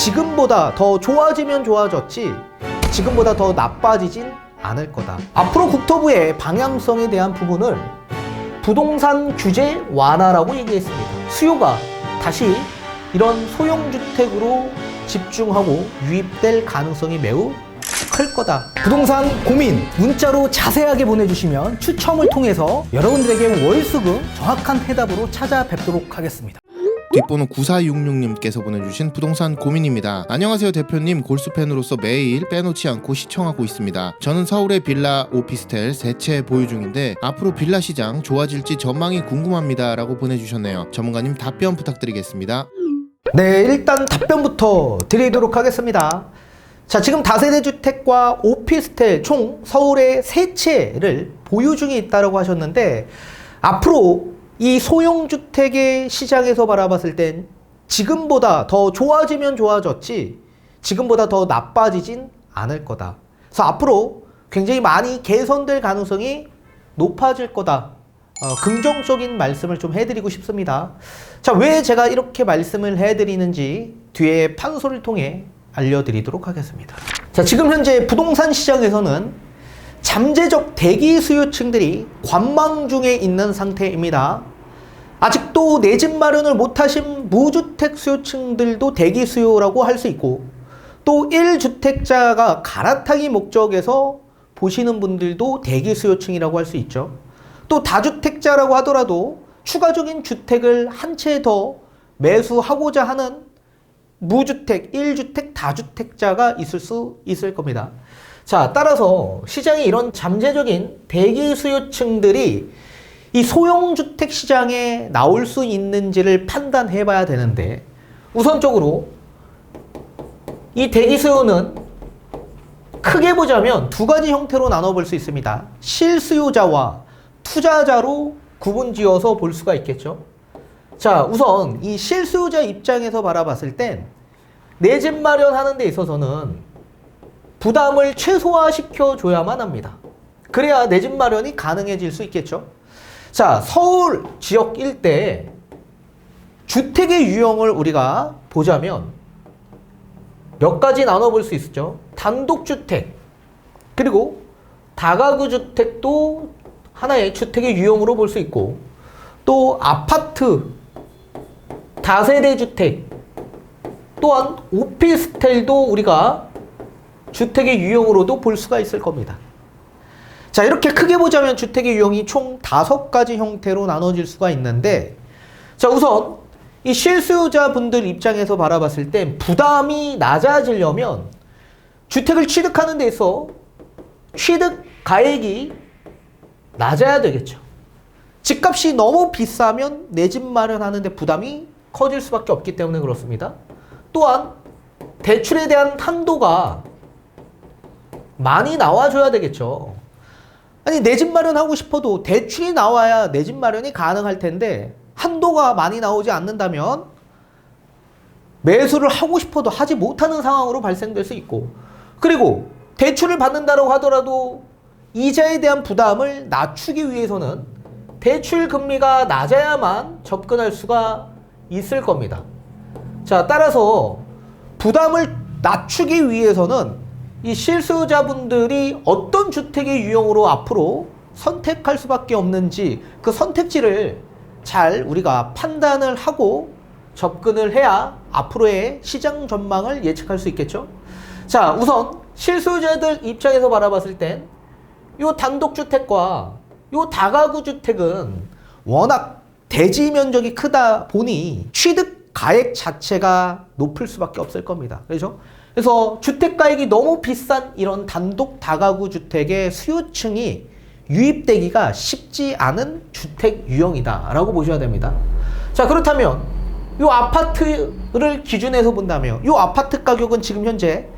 지금보다 더 좋아지면 좋아졌지 지금보다 더 나빠지진 않을 거다. 앞으로 국토부의 방향성에 대한 부분을 부동산 규제 완화라고 얘기했습니다. 수요가 다시 이런 소형주택으로 집중하고 유입될 가능성이 매우 클 거다. 부동산 고민 문자로 자세하게 보내주시면 추첨을 통해서 여러분들에게 월수금 정확한 해답으로 찾아뵙도록 하겠습니다. 뒷번호 9466님께서 보내주신 부동산 고민입니다. 안녕하세요 대표님 골수팬으로서 매일 빼놓지 않고 시청하고 있습니다. 저는 서울의 빌라 오피스텔 세채 보유 중인데 앞으로 빌라 시장 좋아질지 전망이 궁금합니다 라고 보내주셨네요. 전문가님 답변 부탁드리겠습니다. 네, 일단 답변부터 드리도록 하겠습니다. 자, 지금 다세대 주택과 오피스텔 총 서울에 세 채를 보유 중에 있다고 하셨는데 앞으로 이 소형주택의 시장에서 바라봤을 땐 지금보다 더 좋아지면 좋아졌지 지금보다 더 나빠지진 않을 거다. 그래서 앞으로 굉장히 많이 개선될 가능성이 높아질 거다. 어, 긍정적인 말씀을 좀 해드리고 싶습니다. 자, 왜 제가 이렇게 말씀을 해드리는지 뒤에 판소를 통해 알려드리도록 하겠습니다. 자, 지금 현재 부동산 시장에서는 잠재적 대기 수요층들이 관망 중에 있는 상태입니다. 아직도 내 집 마련을 못하신 무주택 수요층들도 대기 수요라고 할 수 있고 또 1주택자가 갈아타기 목적에서 보시는 분들도 대기 수요층이라고 할 수 있죠. 또 다주택자라고 하더라도 추가적인 주택을 한 채 더 매수하고자 하는 무주택, 1주택, 다주택자가 있을 수 있을 겁니다. 자, 따라서 시장에 이런 잠재적인 대기 수요층들이 이 소형주택 시장에 나올 수 있는지를 판단해 봐야 되는데 우선적으로 이 대기 수요는 크게 보자면 두 가지 형태로 나눠 볼 수 있습니다. 실수요자와 투자자로 구분 지어서 볼 수가 있겠죠. 자, 우선 이 실수요자 입장에서 바라봤을 땐 내 집 마련하는 데 있어서는 부담을 최소화시켜 줘야만 합니다. 그래야 내 집 마련이 가능해질 수 있겠죠. 자, 서울 지역 일대 주택의 유형을 우리가 보자면 몇 가지 나눠볼 수 있죠. 단독주택, 그리고 다가구 주택도 하나의 주택의 유형으로 볼 수 있고, 또 아파트, 다세대 주택, 또한 오피스텔도 우리가 주택의 유형으로도 볼 수가 있을 겁니다. 자, 이렇게 크게 보자면 주택의 유형이 총 다섯 가지 형태로 나눠질 수가 있는데, 자, 우선 이 실수요자분들 입장에서 바라봤을 땐 부담이 낮아지려면 주택을 취득하는 데 있어 취득 가액이 낮아야 되겠죠. 집값이 너무 비싸면 내 집 마련하는데 부담이 커질 수밖에 없기 때문에 그렇습니다. 또한 대출에 대한 한도가 많이 나와줘야 되겠죠. 아니 내 집 마련하고 싶어도 대출이 나와야 내 집 마련이 가능할 텐데 한도가 많이 나오지 않는다면 매수를 하고 싶어도 하지 못하는 상황으로 발생될 수 있고 그리고 대출을 받는다고 하더라도 이자에 대한 부담을 낮추기 위해서는 대출 금리가 낮아야만 접근할 수가 있을 겁니다. 자, 따라서 부담을 낮추기 위해서는 이 실수요자분들이 어떤 주택의 유형으로 앞으로 선택할 수밖에 없는지 그 선택지를 잘 우리가 판단을 하고 접근을 해야 앞으로의 시장 전망을 예측할 수 있겠죠. 자, 우선 실수요자들 입장에서 바라봤을 땐 요 단독주택과 요 다가구 주택은 워낙 대지 면적이 크다 보니 취득 가액 자체가 높을 수밖에 없을 겁니다. 그렇죠? 그래서 주택 가액이 너무 비싼 이런 단독 다가구 주택의 수요층이 유입되기가 쉽지 않은 주택 유형이다라고 보셔야 됩니다. 자, 그렇다면 이 아파트를 기준해서 본다면 이 아파트 가격은 지금 현재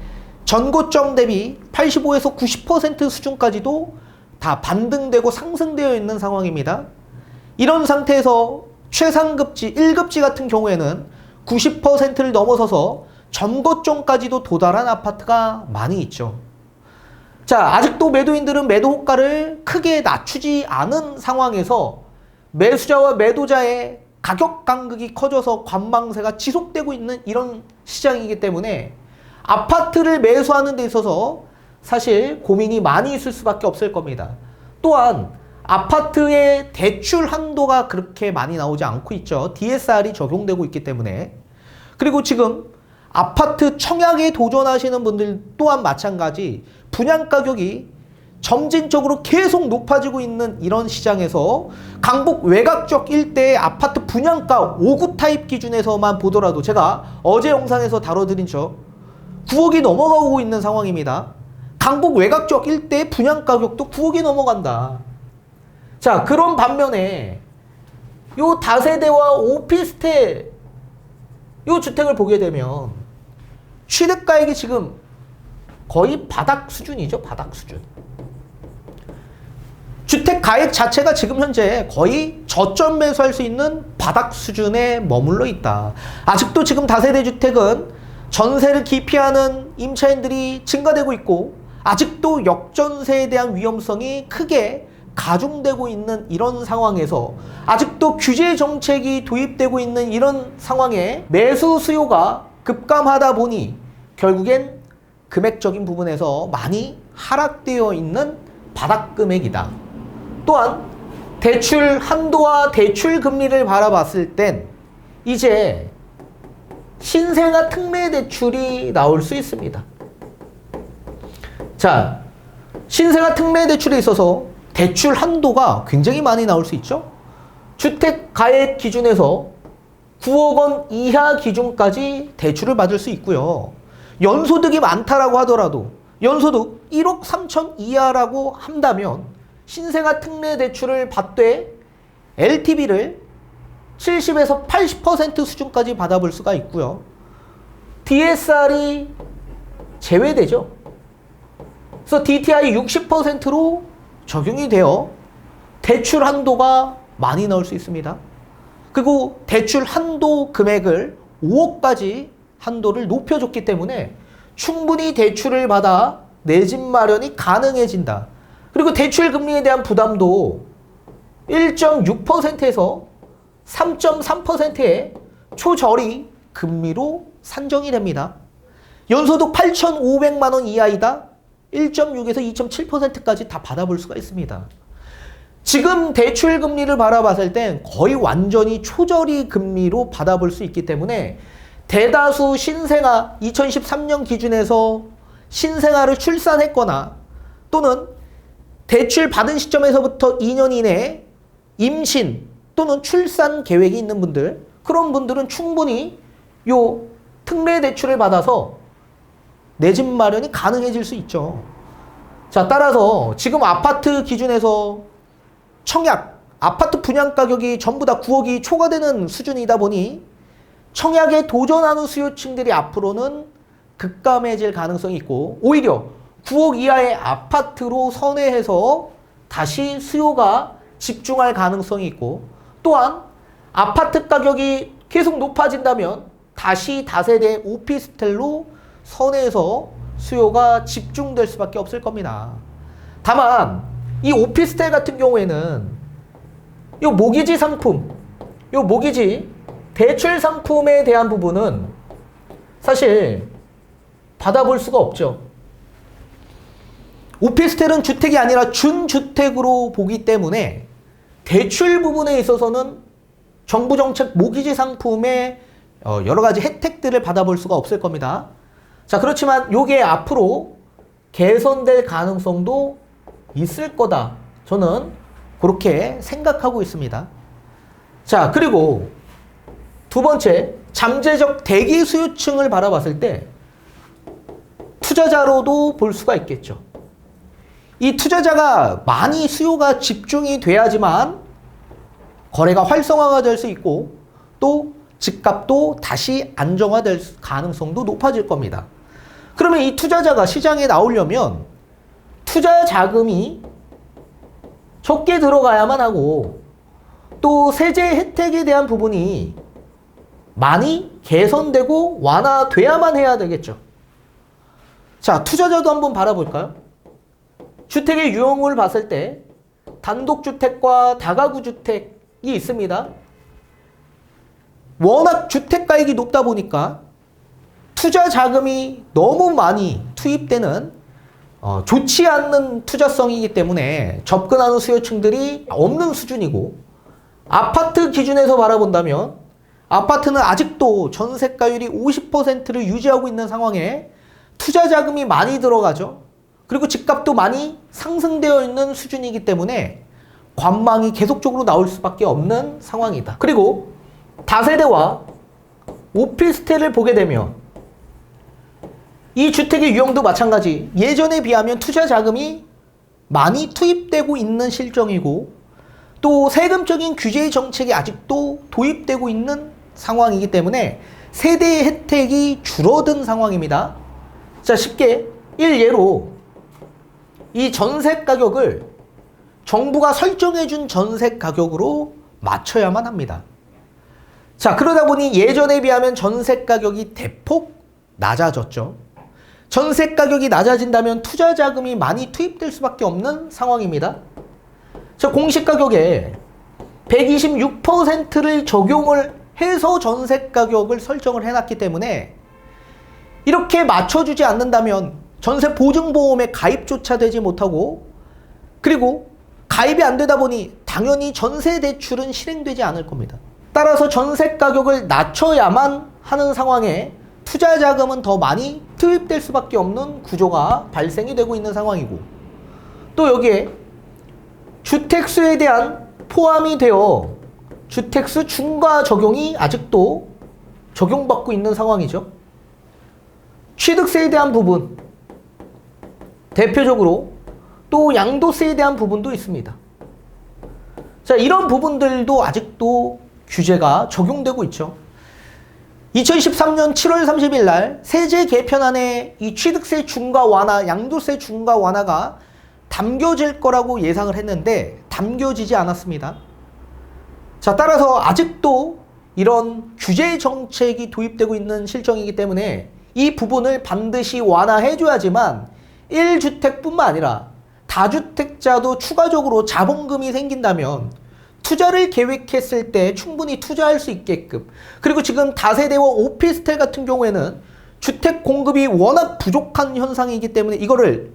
전고점 대비 85에서 90% 수준까지도 다 반등되고 상승되어 있는 상황입니다. 이런 상태에서 최상급지 1급지 같은 경우에는 90%를 넘어서서 전고점까지도 도달한 아파트가 많이 있죠. 자, 아직도 매도인들은 매도 호가를 크게 낮추지 않은 상황에서 매수자와 매도자의 가격 간극이 커져서 관망세가 지속되고 있는 이런 시장이기 때문에 아파트를 매수하는 데 있어서 사실 고민이 많이 있을 수밖에 없을 겁니다. 또한 아파트의 대출 한도가 그렇게 많이 나오지 않고 있죠. DSR이 적용되고 있기 때문에. 그리고 지금 아파트 청약에 도전하시는 분들 또한 마찬가지 분양 가격이 점진적으로 계속 높아지고 있는 이런 시장에서 강북 외곽적 일대의 아파트 분양가 5구 타입 기준에서만 보더라도 제가 어제 영상에서 다뤄드린 저 9억이 넘어가고 있는 상황입니다. 강북 외곽적 일대의 분양 가격도 9억이 넘어간다. 자, 그런 반면에 요 다세대와 오피스텔 요 주택을 보게 되면 취득가액이 지금 거의 바닥 수준이죠. 바닥 수준. 주택 가액 자체가 지금 현재 거의 저점 매수할 수 있는 바닥 수준에 머물러 있다. 아직도 지금 다세대 주택은 전세를 기피하는 임차인들이 증가되고 있고 아직도 역전세에 대한 위험성이 크게 가중되고 있는 이런 상황에서 아직도 규제 정책이 도입되고 있는 이런 상황에 매수 수요가 급감하다 보니 결국엔 금액적인 부분에서 많이 하락되어 있는 바닥 금액이다. 또한 대출 한도와 대출 금리를 바라봤을 땐 이제 신생아 특례 대출이 나올 수 있습니다. 자, 신생아 특례 대출에 있어서 대출 한도가 굉장히 많이 나올 수 있죠. 주택 가액 기준에서 9억 원 이하 기준까지 대출을 받을 수 있고요. 연소득이 많다라고 하더라도 연소득 1억 3천 이하라고 한다면 신생아 특례 대출을 받되 LTV를 70에서 80% 수준까지 받아볼 수가 있고요. DSR이 제외되죠. 그래서 DTI 60%로 적용이 되어 대출 한도가 많이 나올 수 있습니다. 그리고 대출 한도 금액을 5억까지 한도를 높여줬기 때문에 충분히 대출을 받아 내 집 마련이 가능해진다. 그리고 대출 금리에 대한 부담도 1.6%에서 3.3%의 초저리 금리로 산정이 됩니다. 연소득 8,500만 원 이하이다. 1.6에서 2.7%까지 다 받아볼 수가 있습니다. 지금 대출 금리를 바라봤을 땐 거의 완전히 초저리 금리로 받아볼 수 있기 때문에 대다수 신생아 2013년 기준에서 신생아를 출산했거나 또는 대출 받은 시점에서부터 2년 이내에 임신 또는 출산 계획이 있는 분들 그런 분들은 충분히 요 특례 대출을 받아서 내 집 마련이 가능해질 수 있죠. 자, 따라서 지금 아파트 기준에서 청약, 아파트 분양 가격이 전부 다 9억이 초과되는 수준이다 보니 청약에 도전하는 수요층들이 앞으로는 급감해질 가능성이 있고 오히려 9억 이하의 아파트로 선회해서 다시 수요가 집중할 가능성이 있고 또한 아파트 가격이 계속 높아진다면 다시 다세대 오피스텔로 선회해서 수요가 집중될 수밖에 없을 겁니다. 다만 이 오피스텔 같은 경우에는 이 모기지 상품, 이 모기지 대출 상품에 대한 부분은 사실 받아볼 수가 없죠. 오피스텔은 주택이 아니라 준주택으로 보기 때문에 대출 부분에 있어서는 정부 정책 모기지 상품의 어, 여러 가지 혜택들을 받아볼 수가 없을 겁니다. 자, 그렇지만 요게 앞으로 개선될 가능성도 있을 거다. 저는 그렇게 생각하고 있습니다. 자, 그리고 두 번째, 잠재적 대기 수요층을 바라봤을 때 투자자로도 볼 수가 있겠죠. 이 투자자가 많이 수요가 집중이 돼야지만 거래가 활성화가 될 수 있고 또 집값도 다시 안정화될 가능성도 높아질 겁니다. 그러면 이 투자자가 시장에 나오려면 투자 자금이 적게 들어가야만 하고 또 세제 혜택에 대한 부분이 많이 개선되고 완화돼야만 해야 되겠죠. 자, 투자자도 한번 바라볼까요? 주택의 유형을 봤을 때 단독주택과 다가구 주택이 있습니다. 워낙 주택 가격이 높다 보니까 투자 자금이 너무 많이 투입되는 어, 좋지 않는 투자성이기 때문에 접근하는 수요층들이 없는 수준이고 아파트 기준에서 바라본다면 아파트는 아직도 전세가율이 50%를 유지하고 있는 상황에 투자 자금이 많이 들어가죠. 그리고 집값도 많이 상승되어 있는 수준이기 때문에 관망이 계속적으로 나올 수밖에 없는 상황이다. 그리고 다세대와 오피스텔을 보게 되면 이 주택의 유형도 마찬가지. 예전에 비하면 투자 자금이 많이 투입되고 있는 실정이고 또 세금적인 규제 정책이 아직도 도입되고 있는 상황이기 때문에 세대의 혜택이 줄어든 상황입니다. 자, 쉽게 일예로 이 전세 가격을 정부가 설정해 준 전세 가격으로 맞춰야만 합니다. 자, 그러다 보니 예전에 비하면 전세 가격이 대폭 낮아졌죠. 전세 가격이 낮아진다면 투자 자금이 많이 투입될 수밖에 없는 상황입니다. 자, 공시 가격에 126%를 적용을 해서 전세 가격을 설정을 해놨기 때문에 이렇게 맞춰주지 않는다면 전세 보증보험에 가입조차 되지 못하고 그리고 가입이 안 되다 보니 당연히 전세 대출은 실행되지 않을 겁니다. 따라서 전세 가격을 낮춰야만 하는 상황에 투자 자금은 더 많이 투입될 수밖에 없는 구조가 발생이 되고 있는 상황이고 또 여기에 주택수에 대한 포함이 되어 주택수 중과 적용이 아직도 적용받고 있는 상황이죠. 취득세에 대한 부분 대표적으로 또 양도세에 대한 부분도 있습니다. 자, 이런 부분들도 아직도 규제가 적용되고 있죠. 2013년 7월 30일 날 세제 개편안에 이 취득세 중과 완화, 양도세 중과 완화가 담겨질 거라고 예상을 했는데 담겨지지 않았습니다. 자, 따라서 아직도 이런 규제 정책이 도입되고 있는 실정이기 때문에 이 부분을 반드시 완화해 줘야지만 1주택뿐만 아니라 다주택자도 추가적으로 자본금이 생긴다면 투자를 계획했을 때 충분히 투자할 수 있게끔 그리고 지금 다세대와 오피스텔 같은 경우에는 주택 공급이 워낙 부족한 현상이기 때문에 이거를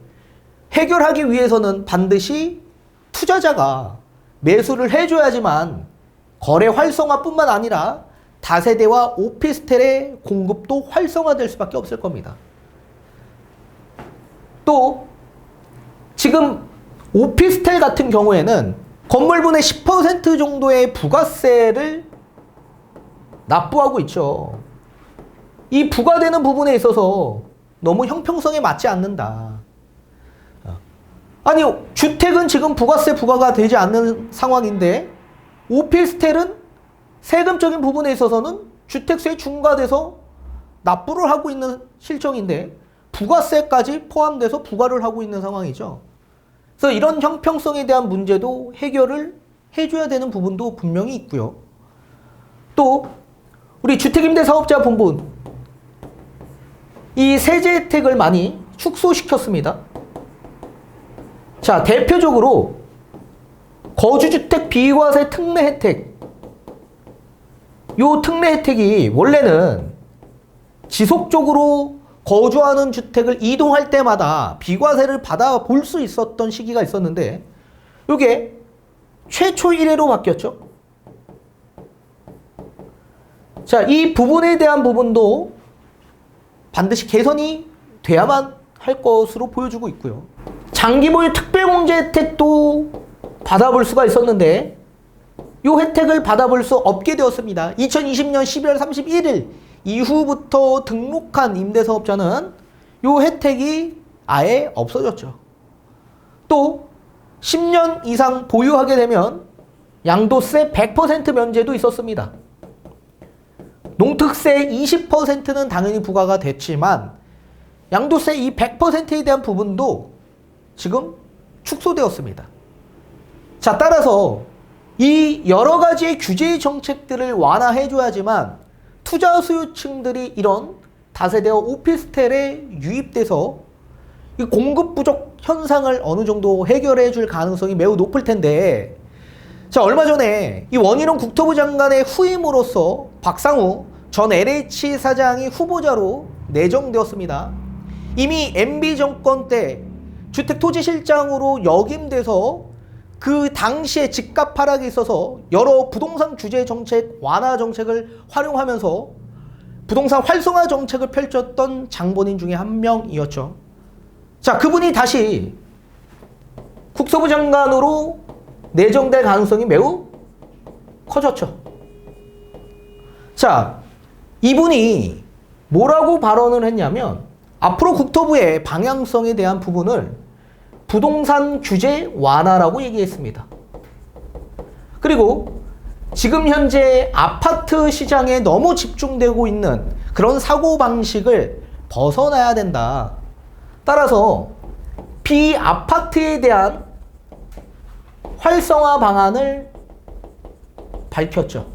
해결하기 위해서는 반드시 투자자가 매수를 해줘야지만 거래 활성화뿐만 아니라 다세대와 오피스텔의 공급도 활성화될 수밖에 없을 겁니다. 또 지금 오피스텔 같은 경우에는 건물분의 10% 정도의 부가세를 납부하고 있죠. 이 부과되는 부분에 있어서 너무 형평성에 맞지 않는다. 아니, 주택은 지금 부가세 부과가 되지 않는 상황인데, 오피스텔은 세금적인 부분에 있어서는 주택세에 중과돼서 납부를 하고 있는 실정인데, 부가세까지 포함돼서 부과를 하고 있는 상황이죠. 그래서 이런 형평성에 대한 문제도 해결을 해줘야 되는 부분도 분명히 있고요. 또 우리 주택임대사업자 본분 이 세제 혜택을 많이 축소시켰습니다. 자 대표적으로 거주주택 비과세 특례 혜택 요 특례 혜택이 원래는 지속적으로 거주하는 주택을 이동할 때마다 비과세를 받아 볼 수 있었던 시기가 있었는데 이게 최초 1회로 바뀌었죠. 자, 이 부분에 대한 부분도 반드시 개선이 돼야만 할 것으로 보여주고 있고요. 장기 보유 특별 공제 혜택도 받아볼 수가 있었는데 이 혜택을 받아볼 수 없게 되었습니다. 2020년 12월 31일 이후부터 등록한 임대사업자는 이 혜택이 아예 없어졌죠. 또 10년 이상 보유하게 되면 양도세 100% 면제도 있었습니다. 농특세 20%는 당연히 부과가 됐지만 양도세 이 100%에 대한 부분도 지금 축소되었습니다. 자, 따라서 이 여러 가지의 규제 정책들을 완화해 줘야지만 투자 수요층들이 이런 다세대와 오피스텔에 유입돼서 이 공급 부족 현상을 어느 정도 해결해 줄 가능성이 매우 높을 텐데 자, 얼마 전에 이 원희룡 국토부 장관의 후임으로서 박상우 전 LH 사장이 후보자로 내정되었습니다. 이미 MB 정권 때 주택토지실장으로 역임돼서 그 당시에 집값 하락이 있어서 여러 부동산 규제 정책 완화 정책을 활용하면서 부동산 활성화 정책을 펼쳤던 장본인 중에 한 명이었죠. 자, 그분이 다시 국토부 장관으로 내정될 가능성이 매우 커졌죠. 자, 이분이 뭐라고 발언을 했냐면 앞으로 국토부의 방향성에 대한 부분을 부동산 규제 완화라고 얘기했습니다. 그리고 지금 현재 아파트 시장에 너무 집중되고 있는 그런 사고 방식을 벗어나야 된다. 따라서 비아파트에 대한 활성화 방안을 밝혔죠.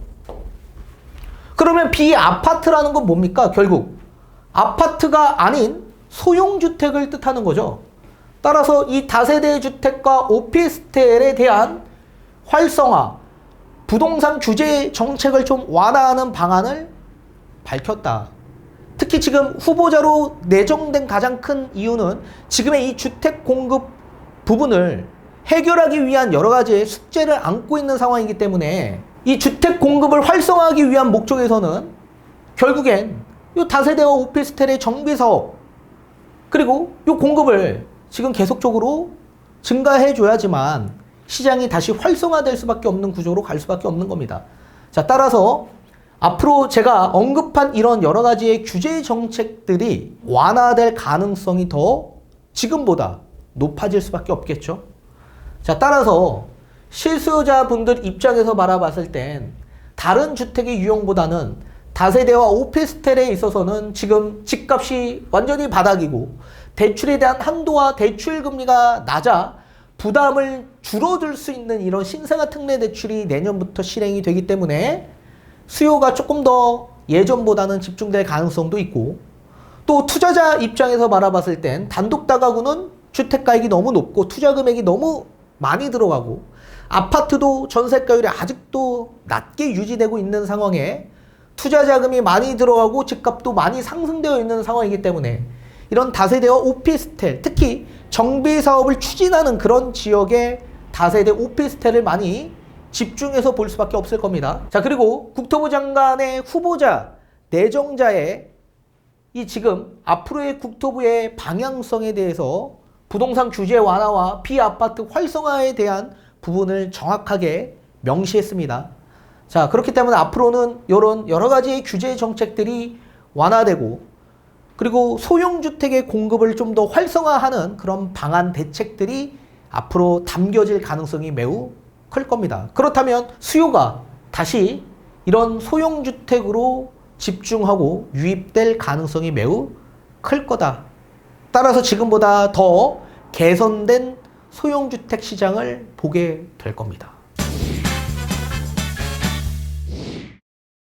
그러면 비아파트라는 건 뭡니까? 결국 아파트가 아닌 소용주택을 뜻하는 거죠. 따라서 이 다세대 주택과 오피스텔에 대한 활성화, 부동산 규제 정책을 좀 완화하는 방안을 밝혔다. 특히 지금 후보자로 내정된 가장 큰 이유는 지금의 이 주택 공급 부분을 해결하기 위한 여러 가지의 숙제를 안고 있는 상황이기 때문에 이 주택 공급을 활성화하기 위한 목적에서는 결국엔 이 다세대와 오피스텔의 정비 사업 그리고 이 공급을 지금 계속적으로 증가해 줘야지만 시장이 다시 활성화될 수밖에 없는 구조로 갈 수밖에 없는 겁니다. 자, 따라서 앞으로 제가 언급한 이런 여러 가지의 규제 정책들이 완화될 가능성이 더 지금보다 높아질 수밖에 없겠죠. 자, 따라서 실수요자분들 입장에서 바라봤을 땐 다른 주택의 유형보다는 다세대와 오피스텔에 있어서는 지금 집값이 완전히 바닥이고 대출에 대한 한도와 대출 금리가 낮아 부담을 줄어들 수 있는 이런 신생아 특례 대출이 내년부터 실행이 되기 때문에 수요가 조금 더 예전보다는 집중될 가능성도 있고 또 투자자 입장에서 바라봤을 땐 단독 다가구는 주택 가격이 너무 높고 투자 금액이 너무 많이 들어가고 아파트도 전세가율이 아직도 낮게 유지되고 있는 상황에 투자 자금이 많이 들어가고 집값도 많이 상승되어 있는 상황이기 때문에 이런 다세대와 오피스텔 특히 정비 사업을 추진하는 그런 지역에 다세대 오피스텔을 많이 집중해서 볼 수밖에 없을 겁니다. 자 그리고 국토부 장관의 후보자 내정자의 이 지금 앞으로의 국토부의 방향성에 대해서 부동산 규제 완화와 비아파트 활성화에 대한 부분을 정확하게 명시했습니다. 자, 그렇기 때문에 앞으로는 이런 여러 가지의 규제 정책들이 완화되고 그리고 소형주택의 공급을 좀 더 활성화하는 그런 방안 대책들이 앞으로 담겨질 가능성이 매우 클 겁니다. 그렇다면 수요가 다시 이런 소형주택으로 집중하고 유입될 가능성이 매우 클 거다. 따라서 지금보다 더 개선된 소형주택 시장을 보게 될 겁니다.